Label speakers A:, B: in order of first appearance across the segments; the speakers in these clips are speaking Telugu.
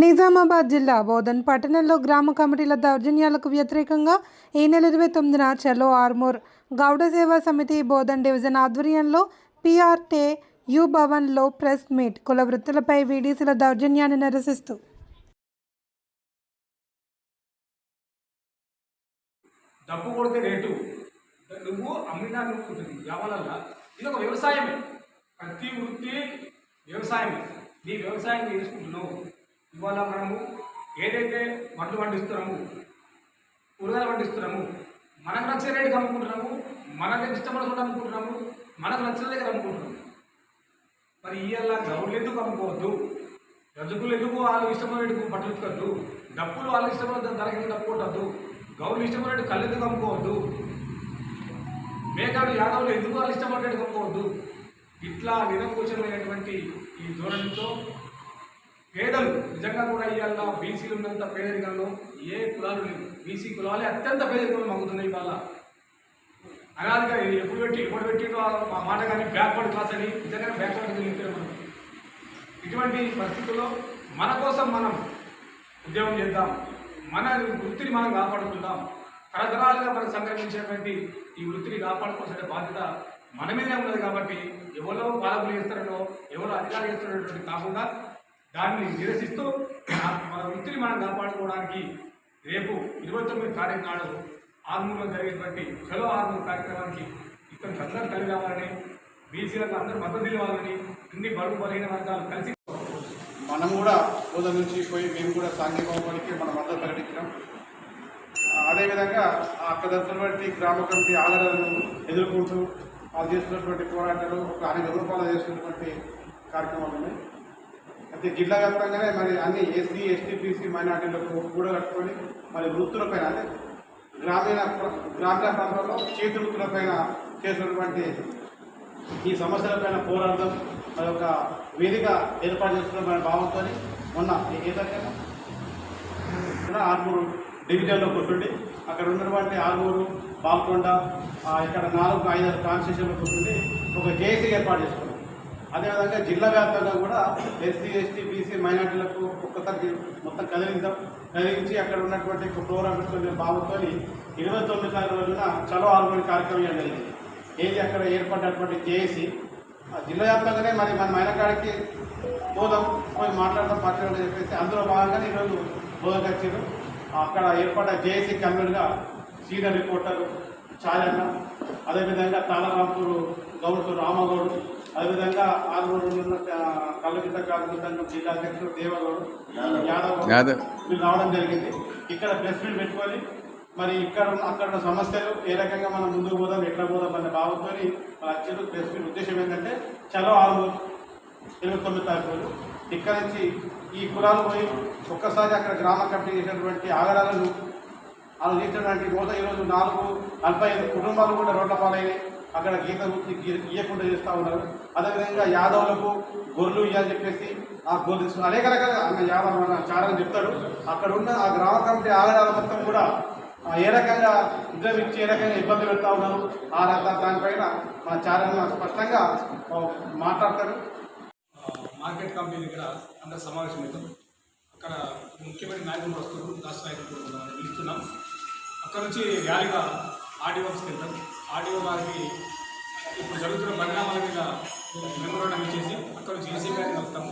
A: నిజామాబాద్ జిల్లా బోధన్ పట్టణంలో గ్రామ కమిటీల దౌర్జన్యాలకు వ్యతిరేకంగా ఈ నెల ఇరవై తొమ్మిదిన చలో ఆర్మూర్ గౌడ సేవా సమితి బోధన్ డివిజన్ ఆధ్వర్యంలో పిఆర్టే యు భవన్లో ప్రెస్ మీట్ కుల వృత్తులపై వీడీసీల దౌర్జన్యాన్ని నిరసిస్తూ
B: డబ్బు కొడితే రేటు. నువ్వు అమ్మినా నువ్వు వ్యాపారాల ఇది ఒక వ్యవసాయమే. ప్రతి వృత్తి వ్యవసాయమే. నీ వ్యవసాయం చేసుకుంటున్నావు ఇవాళ మనము ఏదైతే వడ్లు పండిస్తున్నాము కూరగాయలు పండిస్తున్నాము మనకు నచ్చిన రేటుకి అమ్ముకుంటున్నాము మనకు ఇష్టపడ చోట అమ్ముకుంటున్నాము మనకు నచ్చిన దగ్గర అమ్ముకుంటున్నాము. మరి ఇవాళ గౌడ్లు ఎందుకు అమ్ముకోవద్దు? రజకులు ఎందుకు వాళ్ళు ఇష్టమైన రేటుకు పట్టించుకోవద్దు డప్పులు వాళ్ళు ఇష్టమైన ధరకి కింద డప్పు కొట్టద్దు గౌడ్లు కళ్ళు ఎందుకు అమ్ముకోవద్దు? మేఘాడు యాదవులు ఎందుకు వాళ్ళు ఇష్టపడ్డట్టు అమ్ముకోవద్దు? ఇట్లా నిరంకుశమైనటువంటి ఈ ధోరణితో పేదలు నిజంగా కూడా ఇవాళ బీసీలు ఉన్నంత పేదరికంలో ఏ కులాలు లేవు. బీసీ కులాలే అత్యంత పేదరికంలో మగ్గుతున్నాయి ఇవాళ. అనాదిగా ఇది ఎప్పుడు పెట్టి ఎప్పుడు పెట్టిండో మా మాట కానీ బ్యాక్వర్డ్ క్లాస్ అని నిజంగానే బ్యాక్వర్డ్ వెళ్ళిపోయారు మనం. ఇటువంటి పరిస్థితుల్లో మన కోసం మనం ఉద్యోగం చేద్దాం. మన వృత్తిని మనం కాపాడుకుందాం. తరతరాలుగా మనం సంక్రమించేటువంటి ఈ వృత్తిని కాపాడుకోవాల్సిన బాధ్యత మన మీదే ఉన్నది కాబట్టి ఎవరో పాలకులు చేస్తారనో ఎవరో అధికారులు చేస్తున్నటువంటి కాకుండా దాన్ని నిరసిస్తూ మన వృత్తిని మనం కాపాడుకోవడానికి రేపు ఇరవై తొమ్మిది తారీఖు నాడు ఆర్మూర్లో జరిగేటువంటి చలో ఆర్మూర్ కార్యక్రమానికి ఇక్కడికి అందరూ కలిగి రావాలని బీసీలకు అందరూ మద్దతు ఇవ్వాలని అన్ని బరువు బలహీన వర్గాలు కలిసి
C: మనం కూడా హోదా నుంచి పోయి మేము కూడా సాంఘికంలోనికి మన మద్దతు ప్రకటించాం అదేవిధంగా అక్కడ జరుగుతున్నటువంటి గ్రామ కమిటీ ఆధారాలను ఎదుర్కొంటూ వాళ్ళు చేస్తున్నటువంటి పోరాటాలు ఒక అనేక రూపాయలు చేస్తున్నటువంటి కార్యక్రమాలు ఉన్నాయి. అయితే జిల్లా వ్యాప్తంగానే మరి అన్ని ఎస్సీ ఎస్టీ బీసీ మైనార్టీలకు కూడగట్టుకొని మరి వృత్తులపైన అంటే గ్రామీణ గ్రామీణ ప్రాంతంలో చేతి వృత్తులపైన చేసినటువంటి ఈ సమస్యలపైన పోరాడదాం మరి ఒక వేదిక ఏర్పాటు చేస్తున్న భావంతో మొన్న ఏదైనా ఆర్మూరు డివిజన్లో కూర్చుండి అక్కడ ఉన్నటువంటి ఆర్మూరు బాల్కొండ ఇక్కడ నాలుగు ఐదు ట్రాన్స్టేషన్లో కూర్చుండి ఒక జేసీ ఏర్పాటు చేసుకున్నాం. అదేవిధంగా జిల్లా వ్యాప్తంగా కూడా ఎస్సీ ఎస్టీ బీసీ మైనార్టీలకు ఒక్కసారి మొత్తం కదిలిద్దాం కదిలించి అక్కడ ఉన్నటువంటి ఒక ప్రోగ్రామ్ పెట్టుకునే భావంతో ఇరవై తొమ్మిది తారీఖు రోజున చలో ఆర్మూరు కార్యక్రమం జరిగింది. ఏది అక్కడ ఏర్పడినటువంటి జేఏసీ? ఆ జిల్లా వ్యాప్తంగానే మరి మన మైనకాడికి పోదాం పోయి మాట్లాడదాం మాట్లాడడం చెప్పేసి అందులో భాగంగానే ఈరోజు బోధకు వచ్చారు అక్కడ ఏర్పడ్డ జేఏసీ కన్వీనర్గా సీనియర్ రిపోర్టర్ చాలన్న అదేవిధంగా తాళరాంపూరు గౌడు రామగౌడు అదేవిధంగా ఆరుగూడు ఉన్న కళ్ళగిద్ద కార్మిక సంఘం జిల్లా అధ్యక్షుడు దేవగౌడు యాదవ్. వీళ్ళు రావడం జరిగింది. ఇక్కడ ప్రెస్ మీట్ పెట్టుకొని మరి ఇక్కడ అక్కడ ఉన్న సమస్యలు ఏ రకంగా మనం ముందుకు పోదాం ఎట్లా పోదాం అనే భావంతో వచ్చారు ప్రెస్ మీట్ ఉద్దేశం ఏంటంటే చలో ఆరు ఇరవై తొమ్మిది తారీఖు ఇక్కడ నుంచి ఈ కులాలు పోయి ఒక్కసారి అక్కడ గ్రామ కమిటీ చేసినటువంటి ఆగడాలను వాళ్ళు చేసినటువంటి రోజు ఈరోజు నాలుగు నలభై ఐదు కుటుంబాలు కూడా రోడ్ల పాలైనాయి. అక్కడ గీత వృత్తి గీయకుండా చేస్తూ ఉన్నారు. అదేవిధంగా యాదవులకు గొర్రెలు ఇవ్వాలని చెప్పేసి ఆ గొర్రెలు తీసుకున్న అనేక రకాల అన్న యాదవ్ మన చారని చెప్తాడు. అక్కడ ఉన్న ఆ గ్రామ కమిటీ ఆగడాల మొత్తం కూడా ఏ రకంగా ఇద్దరు ఇచ్చి ఏ రకంగా ఇబ్బంది పెడతా ఉన్నారు ఆ రక దానిపైన మన చారణ స్పష్టంగా మాట్లాడతారు.
B: మార్కెట్ కమిటీ దగ్గర అందరు సమావేశం అవుతాం అక్కడ ముఖ్యమైన నాయకులు వస్తారు దాస్ నాయకులు పిలుస్తున్నాం. అక్కడ నుంచి ర్యాలీగా ఆర్డీ ఆఫీస్కి వెళ్తాం. ఆర్డీఓ వారికి ఇప్పుడు జరుగుతున్న పరిణామాల మీద మెమోరాండం ఇచ్చేసి అక్కడ నుంచి ఏసీ గారిని వస్తాము.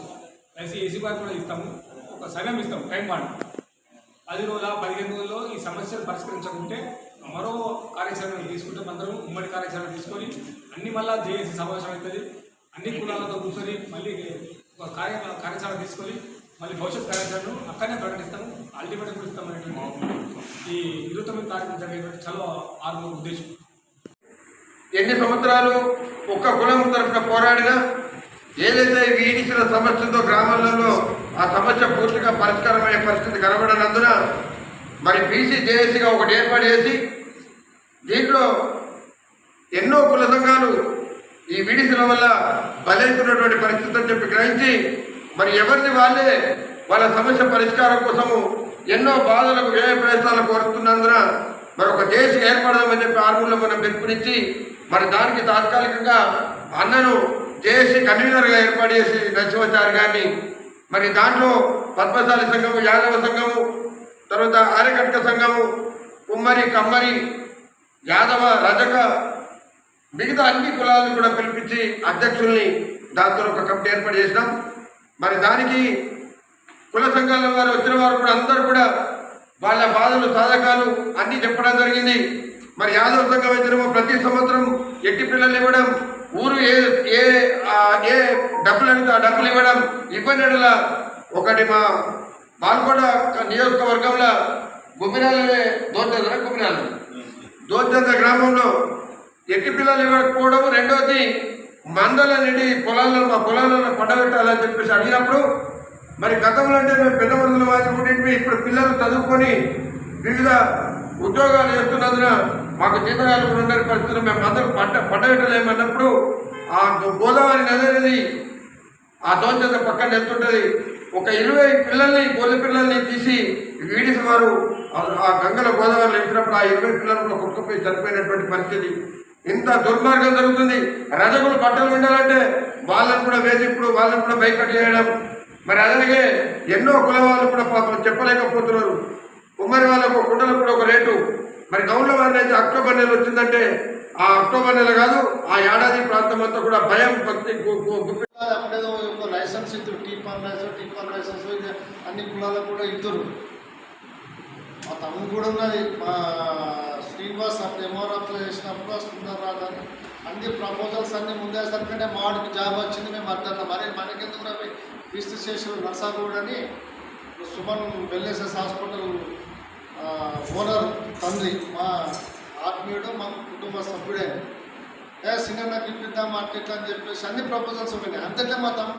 B: కలిసి ఏసీ గారికి కూడా ఇస్తాము. ఒక సమయం ఇస్తాం టైం బాండ్ పది రోజుల పదిహేను రోజుల్లో ఈ సమస్యలు పరిష్కరించకుంటే మరో కార్యాచరణ తీసుకుంటే అందరం ఉమ్మడి కార్యాచరణ తీసుకొని అన్ని మళ్ళా జేఏసీ సమావేశం అవుతుంది. అన్ని కులాలతో కూర్చొని మళ్ళీ ఒక కార్య కార్యాచరణ తీసుకొని మళ్ళీ భవిష్యత్ కార్యాచరణను అక్కడనే ప్రకటిస్తాము. అల్టిమేట్ కూడా ఇస్తాం అనేటువంటి ఈ ఇరవై తొమ్మిది తారీఖు జరిగేటువంటి చలో ఆరు ఉద్దేశం.
D: ఎన్ని సంవత్సరాలు ఒక్క కులం తరఫున పోరాడినా ఏదైతే వీడిసిన సమస్యతో గ్రామాలలో ఆ సమస్య పూర్తిగా పరిష్కారమయ్యే పరిస్థితి కనబడనందున మరి బీసీ జేఏసీగా ఒకటి ఏర్పాటు చేసి దీంట్లో ఎన్నో కుల సంఘాలు ఈ విడిసిన వల్ల బలైతున్నటువంటి పరిస్థితి అని చెప్పి గ్రహించి మరి ఎవరిని వాళ్ళే వాళ్ళ సమస్య పరిష్కారం కోసము ఎన్నో బాధలకు వ్యయ ప్రయత్నాలకు కోరుతున్నందున మరి ఒక దేశం ఏర్పడదామని చెప్పి ఆర్మూర్లో మనం పిలుపునిచ్చి మరి దానికి తాత్కాలికంగా అన్నను జేఏసీ కన్వీనర్గా ఏర్పాటు చేసి నరసింహాచారి గారిని మరి దాంట్లో పద్మశాలి సంఘము యాదవ సంఘము తర్వాత ఆర్యకట్క సంఘము కుమ్మరి కమ్మరి యాదవ రజక మిగతా అన్ని కులాలను కూడా పిలిపించి అధ్యక్షుల్ని దాంతో ఒక కమిటీ ఏర్పాటు చేసినాం. మరి దానికి కుల సంఘాల వారు వచ్చిన వారు కూడా అందరూ కూడా వాళ్ళ బాధలు సాధకాలు అన్నీ చెప్పడం జరిగింది. మరి యాదవ సంఘం అయితేనేమో ప్రతి సంవత్సరం ఎట్టి పిల్లలు ఇవ్వడం ఊరు ఏ ఏ ఏ డబ్బులు అడిగితే ఆ డబ్బులు ఇవ్వడం ఇవ్వనడల ఒకటి మా బాల్కొండ నియోజకవర్గంలో గుమ్మిరాలనే దోచంద్ర గుమ్మిరాలు దోచంద్ర గ్రామంలో ఎట్టి పిల్లలు ఇవ్వకపోవడం రెండోది మందల నిండి పొలాలను మా పొలాలను పండబెట్టాలని చెప్పేసి అడిగినప్పుడు మరి గతంలో అంటే మేము పెద్ద మందులు మాదిరి ఇప్పుడు పిల్లలు చదువుకొని వివిధ ఉద్యోగాలు చేస్తున్నందున మాకు జీతగాలు కూడా ఉండే పరిస్థితులు మేము అందరూ పంట పండబెట్టలేమన్నప్పుడు ఆ గోదావరి నది అనేది ఆ దోచంత పక్కన వెళ్తుంటుంది ఒక ఇరవై పిల్లల్ని గోలి పిల్లల్ని తీసి వీడిసి వారు ఆ- గంగల గోదావరిలో వేసినప్పుడు ఆ ఇరవై పిల్లలు కూడా కుట్టుకుపోయి చనిపోయినటువంటి పరిస్థితి. ఇంత దుర్మార్గం జరుగుతుంది. రజకులు బట్టలు ఉండాలంటే వాళ్ళని కూడా వేధింపుడు వాళ్ళని కూడా బైకట్ చేయడం. మరి అలాగే ఎన్నో కుల వాళ్ళు కూడా పాపం చెప్పలేకపోతున్నారు. కుమ్మరి వాళ్ళకు కుండలకు కూడా ఒక రేటు. మరి కౌన్ల వారిని అయితే అక్టోబర్ నెల వచ్చిందంటే ఆ అక్టోబర్ నెల కాదు ఆ ఏడాది ప్రాంతం అంతా కూడా భయం భక్తి
E: అప్పుడేదో ఒక లైసెన్స్ ఇద్దరు tea paan licence tea paan licence అన్ని కులాలకు కూడా ఇద్దరు. మా తమ్ముడు కూడా ఉన్నది మా శ్రీనివాస్ అప్పుడు ఎంఆర్ఎఫ్లో చేసినప్పుడు సుందరరాజు అని అన్ని ప్రపోజల్స్ అన్ని ముందే సరికంటే మా జాబ్ వచ్చింది మేము అర్థం మరి మనకెందుకు రవి క్రీస్తు స్టేషన్ నర్సాగూడని అని సుమన్ వెల్నెసెస్ హాస్పిటల్ ఓనర్ తండ్రి మా ఆత్మీయుడు మా కుటుంబ సభ్యుడే. ఏ సినిమా ఇప్పిద్దాం అట్లా ఇట్లా అని చెప్పేసి అన్ని ప్రపోజల్స్ ఉన్నాయి. అంతట్లో మా తమ్ముడు